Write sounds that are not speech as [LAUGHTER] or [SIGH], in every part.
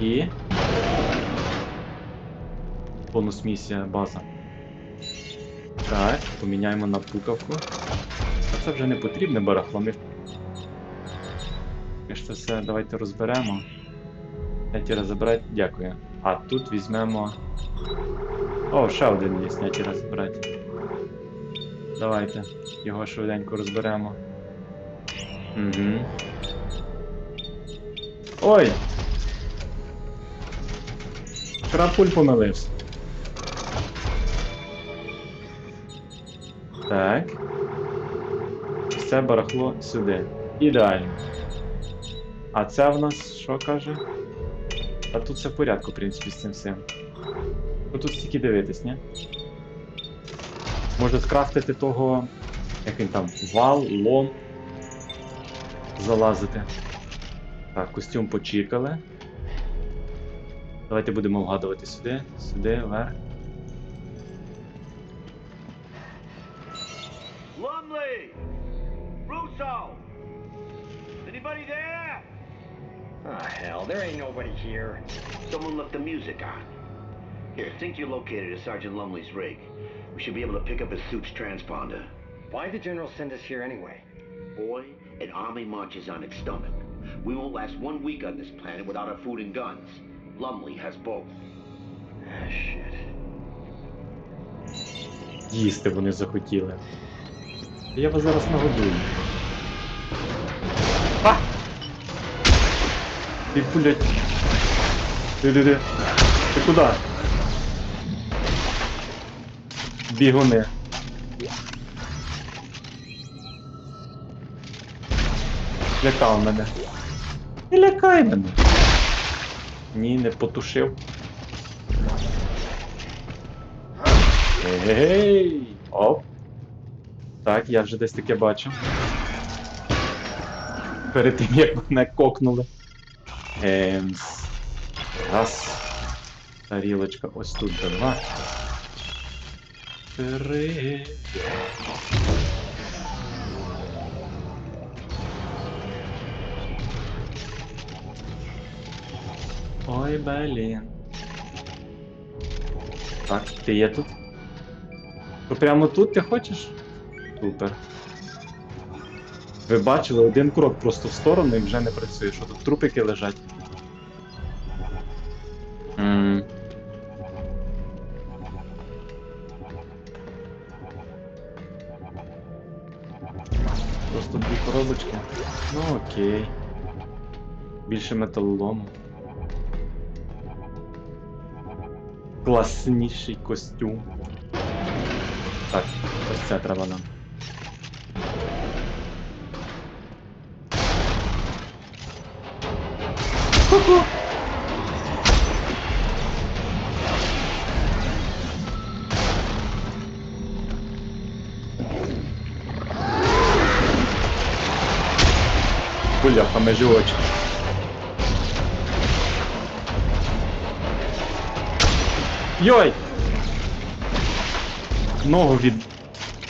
І. Бонус місія база. Так, поміняємо на пукавку. А це вже не потрібне барахло. Ми... Ми ж все давайте розберемо. Снятіра забирати, дякую. А тут візьмемо. О, ще один є снятіра забирати. Давайте його швиденько розберемо. Угу. Ой! Крапуль помилився. Так. Все барахло сюди. Ідеально. А це в нас що каже? А тут все в порядку, в принципі, з цим всім. Ну тут стільки дивитись, ні? Може скрафтити того. Як він там? Вал, лом. Залазити. Так, костюм почікали. Давайте будемо вгадувати сюди, сюди, вверх. Lumley! Russo! Anybody there? Oh, hell, there ain't nobody here. Someone left the music on. Here, think you're located at Sergeant Lumley's rig. We should be able to pick up his suit's transponder. Why'd the general send us here anyway? Boy, an army marches on its stomach. We won't last one week on this planet without our food and guns. Lumley has both. Ah, shit. Їсти вони захотіли. Я вас зараз нагодую. А! Ти блядь. Ти ти ти. Ти куди? Бігуни. Лякав мене. Не лякай мене. Ні, не потушив. Ей! Оп. Так, я вже десь таке бачу. Перед тим як мене кокнули. Емс. Раз. Тарілочка ось тут два. Три. Ой, блін. Так, ти є тут? То прямо тут ти хочеш? Супер. Ви бачили один крок просто в сторону і вже не працює. Що тут трупики лежать? М. Просто дві коробочки. Ну окей. Більше металолому. Класніший костюм. Так, ось це треба нам. Ку-ку! Бляха. Йой! Ногу від...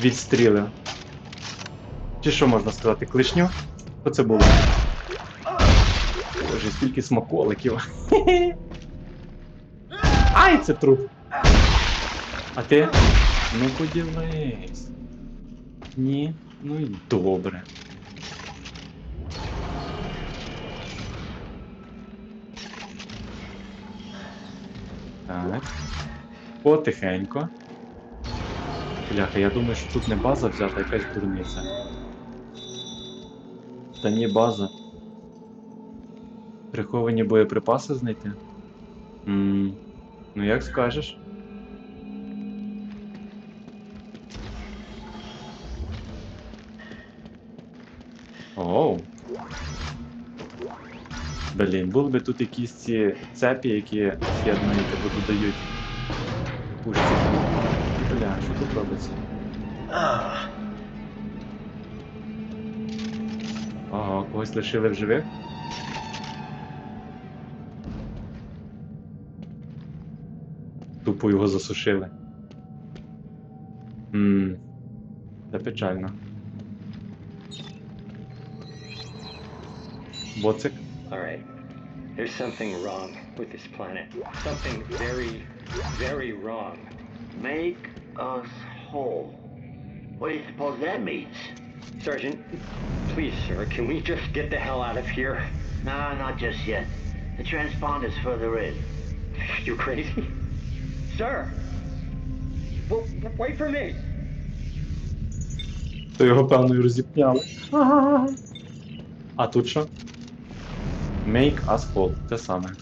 відстрілив. Чи що можна сказати? Клишню? Що це було? Боже, скільки смаколиків. [LAUGHS] Ай, це труп. А ти? Ну поділись. Ні, ну і добре. Так. Потихенько. Бляха, я думаю, що тут не база взята, якась дурниця. Та ні база. Приховані боєприпаси знайти? Ммм. Ну як скажеш. Оу. Блін, були би тут якісь ці цепі, які з'єднують або додають пушці. Бля, що тут робиться? Ага, когось лишили в живих. Тупо його засушили. Ммм. Це печально. Боцик. all right. There's something wrong with this planet. Something very, very wrong. Make us whole. What do you suppose that means? Sergeant, please, sir, can we just get the hell out of here? Nah, not just yet. The transponder's further in. [LAUGHS] You crazy? Sir! W- w- wait for me! То його, певно, і розіпняли. Ага. А тут що? Make us whole. Те саме.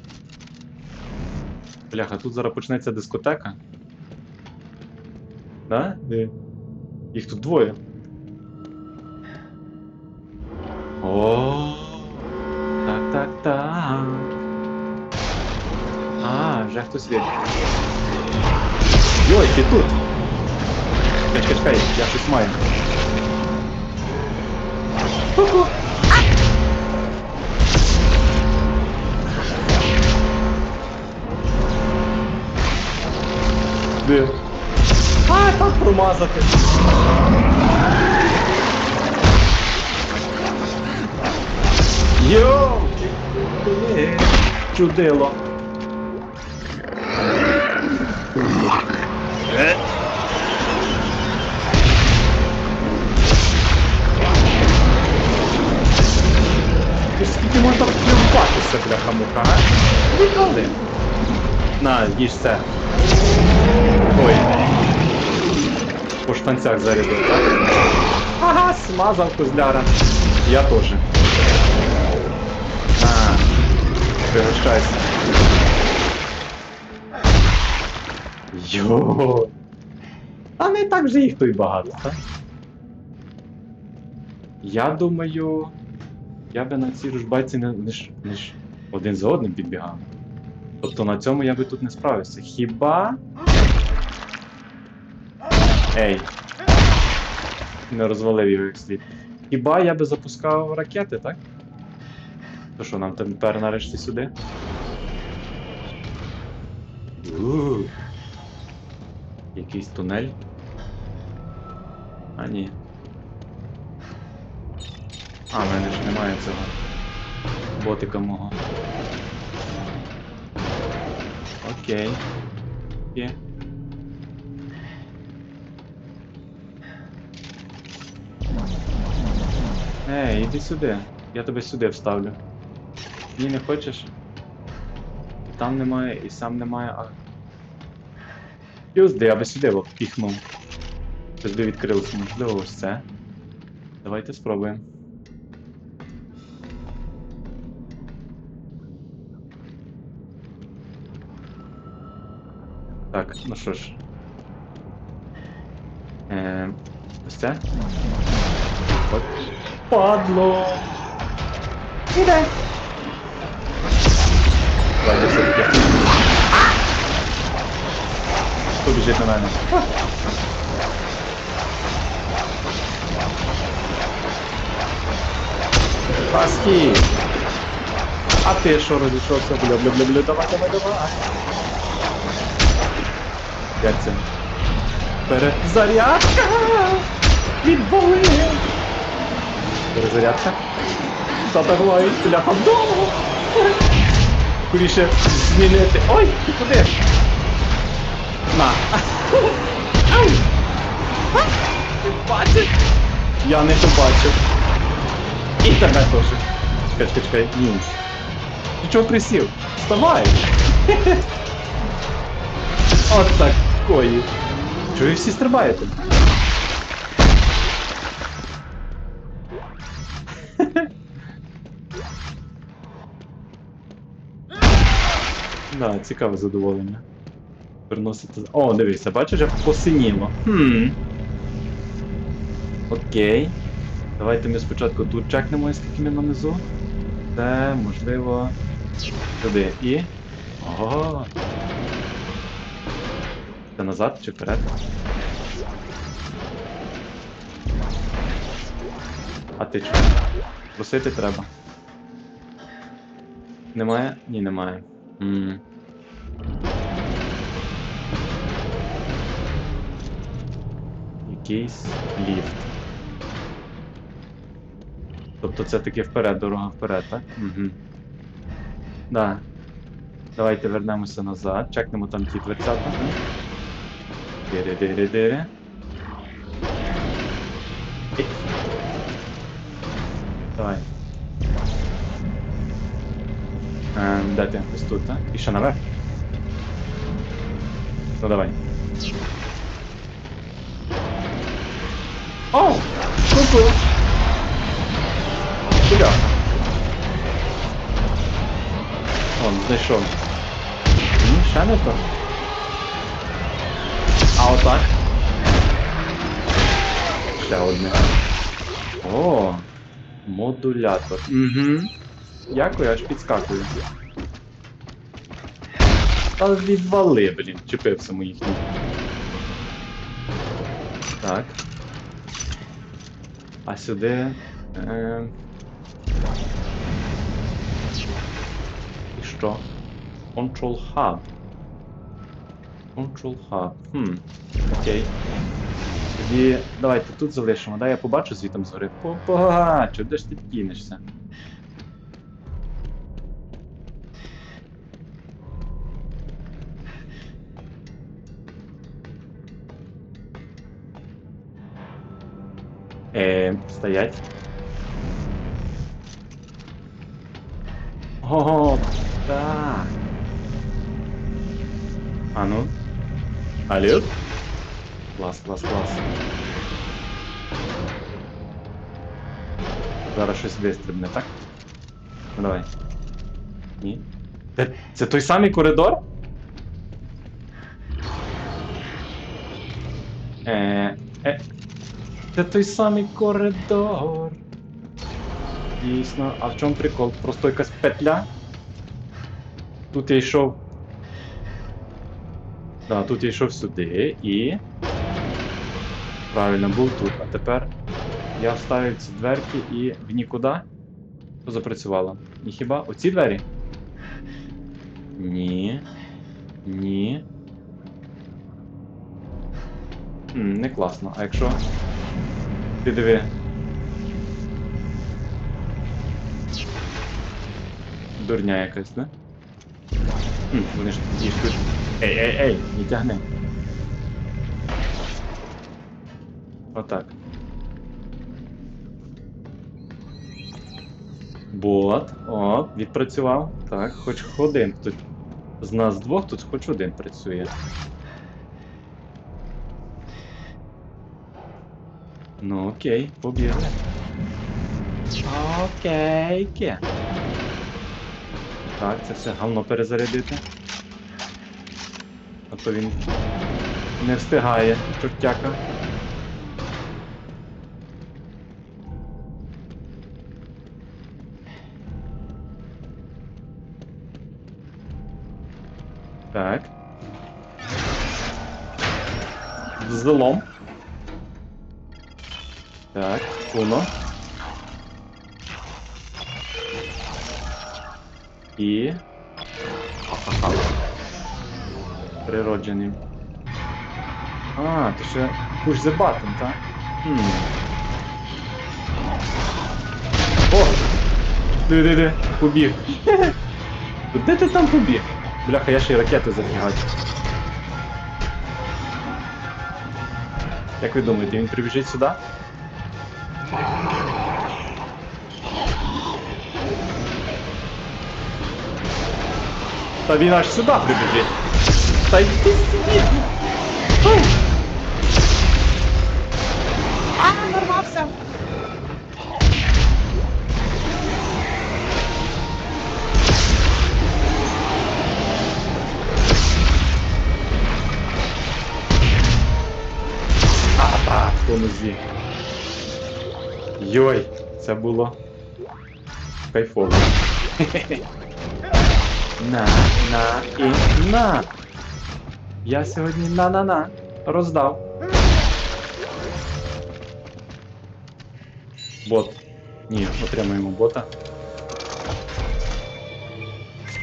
Бляха, тут зараз почнеться дискотека. Да? Де? Їх тут двоє. О, так, так, так. А, вже хтось є. Йой, ти тут! Чекай, чекай, я щось маю. Де? Так. Йоу! Чудило. Скільки можна плюватися, бляха-муха, а? Ніколи. На, їж це. По штанцях зарядив, так? Ага, смазав козляра. Я теж. А, пригощайся. Йо. А не так же їх то й багато, так? Я думаю. Я би на цій ружбайці не, не, не один за одним підбігав. Тобто на цьому я би тут не справився. Хіба. Ей. Не розвалив його як слід. Хіба я би запускав ракети, так? То що, нам тепер нарешті сюди? у Якийсь тунель. А ні. А, в мене ж немає цього. Ботика мого. Окей. Є. Ей, іди сюди. Я тебе сюди вставлю. Ні, не хочеш? Там немає, і сам немає, а. Юзди, я би сюди піхнув. Щось би відкрилося, можливо, ось це. Давайте спробуємо. Так, ну що ж. Е, ось це. От. Падло! Іде! Давайте все-таки. Хто біжить на мене? Паски! А ти що розійшовся? Бля, бля, бля, бля, давай, давай, давай. Як це? Перезарядка! Відбули! Перезарядка? Та давай, бляха, вдома! Скоріше змінити. Ой, ти куди? На. Ай! Ти бачиш? Я не побачив. І тебе теж. Чекай, чекай, чекай. Ні. Ти чого присів? Вставай! От такої. Чого ви всі стрибаєте? Да, цікаве задоволення. Переносити. О, дивися, бачиш, як посиніло. Хм. Окей. Давайте ми спочатку тут чекнемо, скільки ми нанизу. Це, можливо. Сюди. І. Ого. Це назад чи вперед? А ти чого? Просити треба. Немає? Ні, немає. М. Якийсь ліфт. Тобто це таки вперед, дорога вперед, так? Угу. Да. Давайте вернемося назад. Чекнемо там ті дверцята. Дири-дири-дири. Давай. Ем, де ти? Ось тут, так? І ще наверх. Ну давай. О! Ку-ку! Куди? Он, знайшов. Ні, ще не то. А отак. Ще одне. О, модулятор. Угу. Дякую, аж підскакую. Та відвали, блін, чіпився моїх. Так. А сюди. Е... І що? Control Hub. Control Hub. Хм. Окей. Тоді давайте тут залишимо, да? Я побачу звітом згори. Побачу, де ж ти кинешся? Е, стоять. О, так. А ну. Алло? Клас, клас, клас. Зараз щось вистрибне, так? Ну давай. Ні. Це, це той самий коридор? Е, е, це той самий коридор. Дійсно. А в чому прикол? Просто якась петля. Тут я йшов. Да, тут я йшов сюди і. Правильно, був тут. А тепер я вставив ці дверки і в нікуди. Що запрацювало? І хіба оці двері? Ні. Ні. М, не класно. А якщо. Ти диви. Дурня якась, да? Хм, вони ж тоді тут. Ей, ей, ей, не тягни. Отак. Бот, о, відпрацював. Так, хоч один тут. З нас двох тут хоч один працює. Ну окей, побігли. Окейки. Так, це все говно перезарядити. А то він не встигає, чортяка. Так. Взлом. Так, уно. І. Ха-ха-ха. Природжений. А, то ще push the button, так? Хм. О! Диви-диви, побіг. [LAUGHS] Де ти там побіг? Бляха, я ще й ракети зафігачу. Як ви думаєте, він прибіжить сюди? Та він аж сюди прибіжить. Та йди сюди. Ой. А, нарвався. А, так, по нозі. Йой, це було кайфово. На, на і на. Я сьогодні на-на-на роздав. Бот. Ні, отримаємо бота.